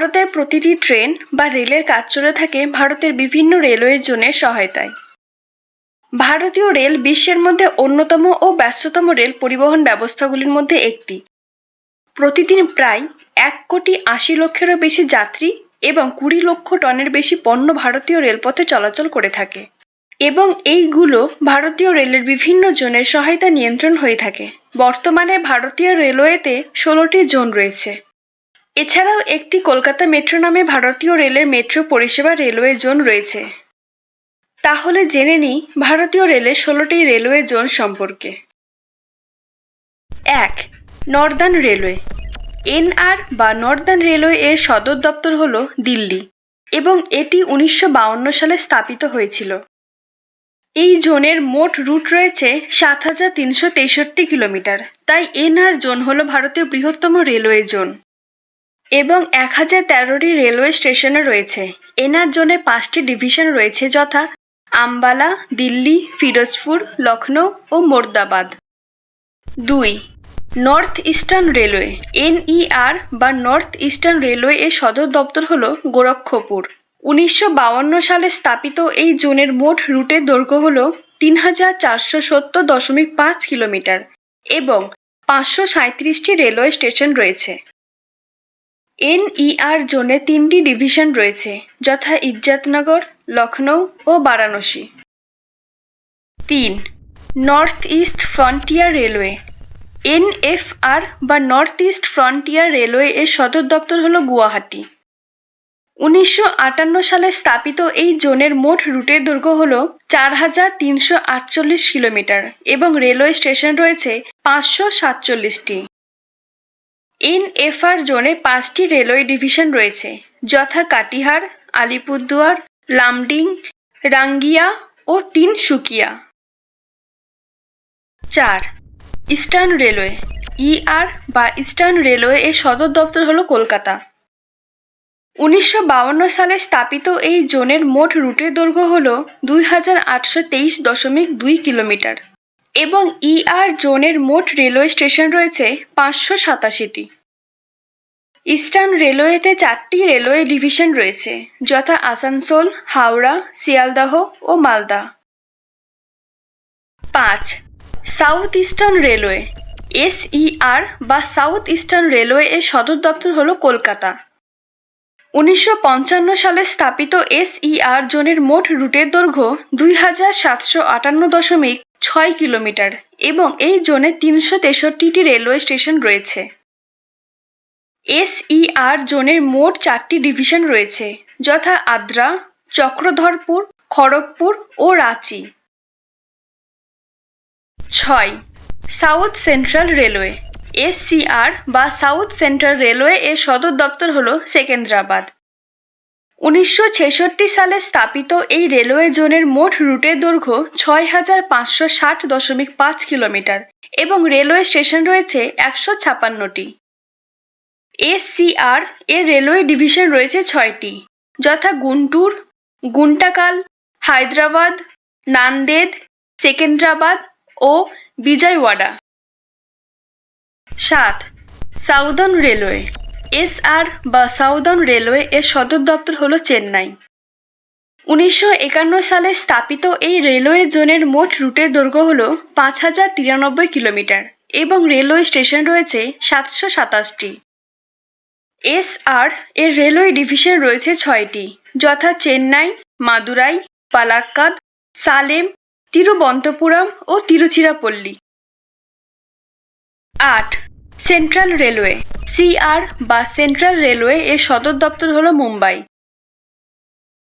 ভারতের প্রতিটি ট্রেন বা রেলের কাজ চলে থাকে ভারতের বিভিন্ন রেলওয়ে জোনের সহায়তায়। ভারতীয় রেল বিশ্বের মধ্যে অন্যতম ও ব্যস্ততম রেল পরিবহন ব্যবস্থাগুলির মধ্যে একটি। প্রতিদিন প্রায় এক কোটি আশি লক্ষেরও বেশি যাত্রী এবং কুড়ি লক্ষ টনের বেশি পণ্য ভারতীয় রেলপথে চলাচল করে থাকে এবং এইগুলো ভারতীয় রেলের বিভিন্ন জোনের সহায়তা নিয়ন্ত্রণ হয়ে থাকে। বর্তমানে ভারতীয় রেলওয়েতে ষোলোটি জোন রয়েছে। এছাড়াও একটি কলকাতা মেট্রো নামে ভারতীয় রেলের মেট্রো পরিষেবা রেলওয়ে জোন রয়েছে। তাহলে জেনে নিই ভারতীয় রেলের ষোলোটি রেলওয়ে জোন সম্পর্কে। এক, নর্দার্ন রেলওয়ে। এনআর বা নর্দার্ন রেলওয়ে এর সদর দপ্তর হল দিল্লি এবং এটি উনিশশো সালে স্থাপিত হয়েছিল। এই জোনের মোট রুট রয়েছে সাত হাজার তিনশো তেষট্টি কিলোমিটার। তাই এনআর জোন হল ভারতের বৃহত্তম রেলওয়ে জোন। এবং এক হাজার তেরোটি রেলওয়ে স্টেশনও রয়েছে। এনআর জোনে পাঁচটি ডিভিশন রয়েছে, যথা আম্বালা, দিল্লি, ফিরোজপুর লখনৌ ও মোর্দাবাদ। দুই, নর্থ ইস্টার্ন রেলওয়ে, এনইআর বা নর্থ ইস্টার্ন রেলওয়ে এর সদর দপ্তর হল গোরক্ষপুর। উনিশশো সালে স্থাপিত এই জোনের মোট রুটের দৈর্ঘ্য হল তিন হাজার চারশো সত্তর দশমিক পাঁচ কিলোমিটার এবং পাঁচশো সাঁত্রিশটি রেলওয়ে স্টেশন রয়েছে। এনইআর জোনে তিনটি ডিভিশন রয়েছে, যথা ইজ্জাতনগর লখনৌ ও বারাণসী। তিন, north east frontier railway. NFR বা নর্থ ইস্ট ফ্রন্টিয়ার রেলওয়ে এর সদর দপ্তর হল গুয়াহাটি। উনিশশো আটান্ন সালে স্থাপিত এই জোনের মোট রুটের দৈর্ঘ্য হল চার হাজার তিনশো আটচল্লিশ কিলোমিটার এবং রেলওয়ে স্টেশন রয়েছে পাঁচশো সাতচল্লিশটি। এনএফআর জোনে পাঁচটি রেলওয়ে ডিভিশন রয়েছে। যথা কাটিহার, আলিপুরদুয়ার, লামডিং, রাঙ্গিয়া ও তিনসুকিয়া চার, ইস্টার্ন রেলওয়ে। ইআর বা ইস্টার্ন রেলওয়ে এর সদর দপ্তর হল কলকাতা। উনিশশো সালে স্থাপিত এই জোনের মোট রুটের দৈর্ঘ্য হল দুই হাজার আটশো তেইশ দশমিক দুই কিলোমিটার। এবং ইআর জোনের মোট রেলওয়ে স্টেশন রয়েছে পাঁচশো সাতাশিটি। ইস্টার্ন রেলওয়েতে চারটি রেলওয়ে ডিভিশন রয়েছে, যথা আসানসোল, হাওড়া, শিয়ালদাহ ও মালদা। পাঁচ, সাউথ ইস্টার্ন রেলওয়ে। এসইআর বা সাউথ ইস্টার্ন রেলওয়ে এর সদর দপ্তর হল কলকাতা। উনিশশো পঞ্চান্ন সালে স্থাপিত এসইআর জোনের মোট রুটের দৈর্ঘ্য দুই হাজার সাতশো আটান্ন দশমিক ছয় কিলোমিটার এবং এই জোনে তিনশো তেষট্টিটি রেলওয়ে স্টেশন রয়েছে। এসইআর জোনের মোট চারটি ডিভিশন রয়েছে, যথা আদ্রা, চক্রধরপুর, খড়গপুর ও রাঁচি। ছয়, সাউথ সেন্ট্রাল রেলওয়ে। এসসিআর বা সাউথ সেন্ট্রাল রেলওয়ে এর সদর দপ্তর হল সেকেন্দ্রাবাদ। উনিশশো ছেষট্টি সালে স্থাপিত এই রেলওয়ে জোনের মোট রুটের দৈর্ঘ্য ছয় হাজার পাঁচশো ষাট দশমিক পাঁচ কিলোমিটার এবং রেলওয়ে স্টেশন রয়েছে একশো ছাপান্নটি। এসসিআর এর রেলওয়ে ডিভিশন রয়েছে ছয়টি, যথা গুন্টুর, গুন্টাকাল, হায়দ্রাবাদ, নান্দেদ, সেকেন্দ্রাবাদ ও বিজয়ওয়াড়া। সাত, সাউদার্ন রেলওয়ে। এসআর বা সাউদার্ন রেলওয়ে এর সদর দপ্তর হল চেন্নাই। উনিশশো একান্ন সালে স্থাপিত এই রেলওয়ে জোনের মোট রুটের দৈর্ঘ্য হল পাঁচ হাজার তিরানব্বই কিলোমিটার এবং রেলওয়ে স্টেশন রয়েছে সাতশো সাতাশটি। এসআর এর রেলওয়ে ডিভিশন রয়েছে ছয়টি, যথা চেন্নাই, মাদুরাই, পালাক্কাদ, সালেম তিরুবন্তপুরম ও তিরুচিরাপল্লী। আট সেন্ট্রাল রেলওয়ে, সিআর বা সেন্ট্রাল রেলওয়ে এর সদর দপ্তর হল মুম্বাই।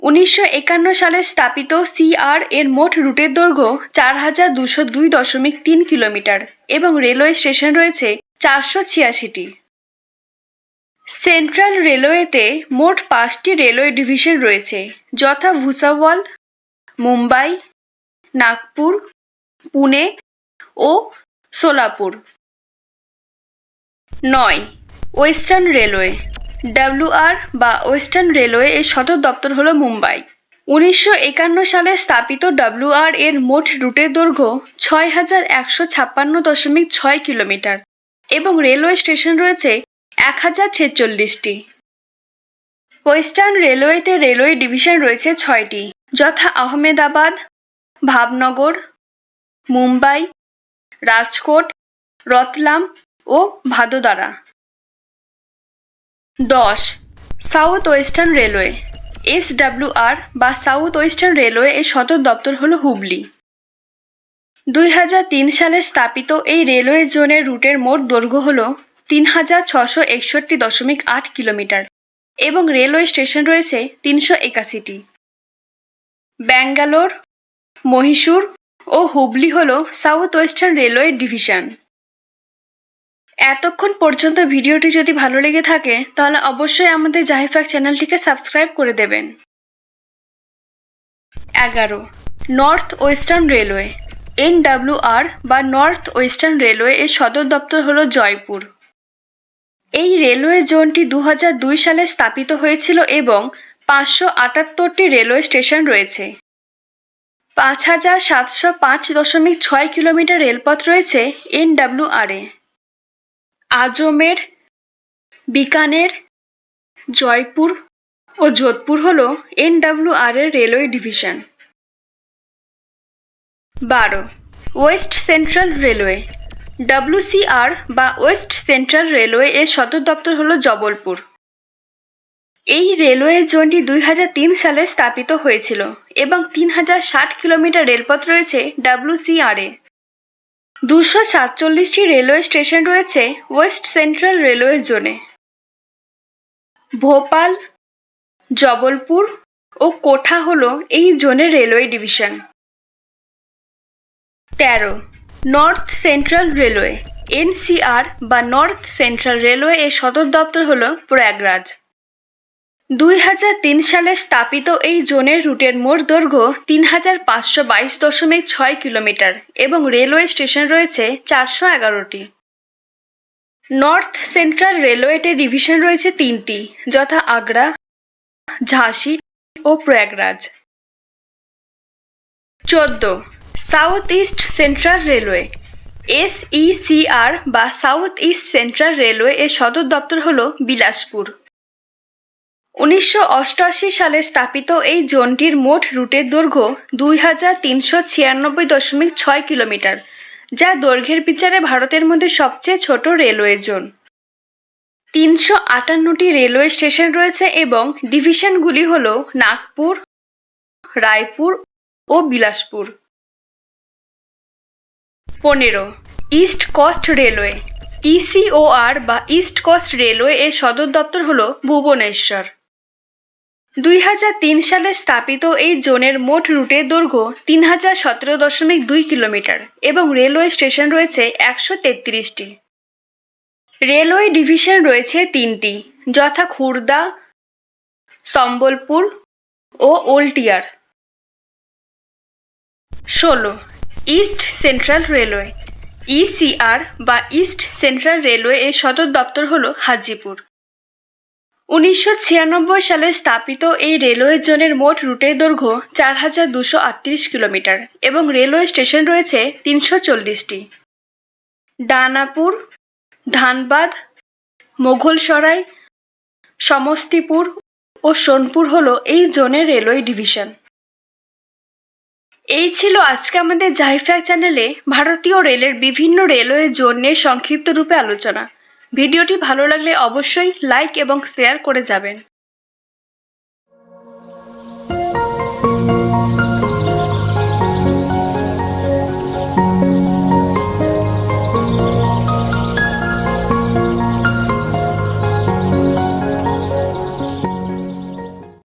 উনিশশো একান্ন সালে স্থাপিত সিআর এর মোট রুটের দৈর্ঘ্য চার হাজার দুশো দুই দশমিক তিন কিলোমিটার এবং রেলওয়ে স্টেশন রয়েছে চারশো ছিয়াশিটি। সেন্ট্রাল রেলওয়েতে মোট পাঁচটি রেলওয়ে ডিভিশন রয়েছে, যথা ভুসাওয়াল, মুম্বাই, নাগপুর, পুনে ও সোলাপুর। নয়। Western railway. ডাব্লিউআর বা ওয়েস্টার্ন রেলওয়ে এর সদর দপ্তর হল মুম্বাই। উনিশশো একান্ন সালে স্থাপিত ডাব্লিউআর এর মোট রুটের দৈর্ঘ্য ছয় হাজার একশো ছাপ্পান্ন দশমিক ছয় কিলোমিটার এবং রেলওয়ে স্টেশন রয়েছে এক হাজার ছেচল্লিশটি। ওয়েস্টার্ন রেলওয়েতে রেলওয়ে ডিভিশন রয়েছে ছয়টি, যথা আহমেদাবাদ, ভাবনগর, মুম্বাই, রাজকোট, রতলাম ও ভাদোদারা। দশ south western railway S R বা সাউথ ওয়েস্টার্ন রেলওয়ে এর সদর দপ্তর হল হুবলি দুই হাজার তিন সালে স্থাপিত এই রেলওয়ে জোনের রুটের মোট দৈর্ঘ্য হল তিন হাজার ছশো একষট্টি দশমিক আট কিলোমিটার এবং রেলওয়ে স্টেশন রয়েছে তিনশো একাশিটি। ব্যাঙ্গালোর, মহীশূর ও হুবলি হল সাউথ ওয়েস্টার্ন রেলওয়ে ডিভিশন এতক্ষণ পর্যন্ত ভিডিওটি যদি ভালো লেগে থাকে, তাহলে অবশ্যই আমাদের জাহিফাক চ্যানেলটিকে সাবস্ক্রাইব করে দেবেন। এগারো, north western railway N R বা নর্থ ওয়েস্টার্ন রেলওয়ে এর সদর দপ্তর হল জয়পুর। এই রেলওয়ে জোনটি দু সালে স্থাপিত হয়েছিল এবং পাঁচশো আটাত্তরটি রেলওয়ে স্টেশন রয়েছে। পাঁচ হাজার সাতশো পাঁচ দশমিক ছয় কিলোমিটার রেলপথ রয়েছে এন এ। আজমের, বিকানের, জয়পুর ও যোধপুর হল এন আর এর রেলওয়ে ডিভিশন বারো ওয়েস্ট সেন্ট্রাল রেলওয়ে ডব্লিউসিআর বা ওয়েস্ট সেন্ট্রাল রেলওয়ে এর সদর দপ্তর হল জবলপুর। এই রেলওয়ে জোনটি দুই হাজার তিন সালে স্থাপিত হয়েছিল এবং তিন হাজার ষাট কিলোমিটার রেলপথ রয়েছে ডাব্লিউসিআরে দুশো সাতচল্লিশটি রেলওয়ে স্টেশন রয়েছে ওয়েস্ট সেন্ট্রাল রেলওয়ে জোনে। ভোপাল, জবলপুর ও কোঠা হল এই জোনের রেলওয়ে ডিভিশন। তেরো, নর্থ সেন্ট্রাল রেলওয়ে, এনসিআর বা নর্থ সেন্ট্রাল রেলওয়ে এর সদর দপ্তর হল প্রয়াগরাজ। দুই হাজার তিন সালে স্থাপিত এই জোনের রুটের মোট দৈর্ঘ্য তিন হাজার পাঁচশো বাইশ দশমিক ছয় কিলোমিটার এবং রেলওয়ে স্টেশন রয়েছে চারশো এগারোটি। নর্থ সেন্ট্রাল রেলওয়েতে ডিভিশন রয়েছে তিনটি, যথা আগ্রা, ঝাঁসি ও প্রয়াগরাজ। চোদ্দ, south east central railway. SECR বা সাউথ ইস্ট সেন্ট্রাল রেলওয়ে এর সদর দপ্তর হল বিলাসপুর। উনিশশো অষ্টআশি সালে স্থাপিত এই জোনটির মোট রুটের দৈর্ঘ্য দুই হাজার তিনশো ছিয়ানব্বই দশমিক ছয় কিলোমিটার, যা দৈর্ঘ্যের বিচারে ভারতের মধ্যে সবচেয়ে ছোট রেলওয়ে জোন। তিনশো আটান্নটি রেলওয়ে স্টেশন রয়েছে এবং ডিভিশনগুলি হল নাগপুর, রায়পুর ও বিলাসপুর। পনেরো, ইস্ট কোস্ট রেলওয়ে। ইসিওআর বা ইস্ট কোস্ট রেলওয়ে এর সদর দপ্তর হল ভুবনেশ্বর। দুই হাজার তিন সালে স্থাপিত এই জোনের মোট রুটের দৈর্ঘ্য তিন হাজার সতেরো দশমিক দুই কিলোমিটার এবং রেলওয়ে স্টেশন রয়েছে একশো তেত্রিশটি। রেলওয়ে ডিভিশন রয়েছে তিনটি, যথা খুর্দা, সম্বলপুর ও ওল্টিয়ার। ষোলো, ইস্ট সেন্ট্রাল রেলওয়ে, ইসিআর বা ইস্ট সেন্ট্রাল রেলওয়ে এর সদর দপ্তর হল হাজিপুর। উনিশশো ছিয়ানব্বই সালে স্থাপিত এই রেলওয়ে জোনের মোট রুটের দৈর্ঘ্য চার হাজার দুশো আটত্রিশ কিলোমিটার এবং রেলওয়ে স্টেশন রয়েছে তিনশো চল্লিশটি। দানাপুর, ধানবাদ, মোঘলসরাই, সমস্তিপুর ও সোনপুর হল এই জোনের রেলওয়ে ডিভিশন। এই ছিল আজকে আমাদের জাহিফ্যাক চ্যানেলে ভারতীয় রেলের বিভিন্ন রেলওয়ে জোন নিয়ে সংক্ষিপ্ত রূপে আলোচনা। ভিডিওটি ভালো লাগলে অবশ্যই লাইক এবং শেয়ার করে যাবেন।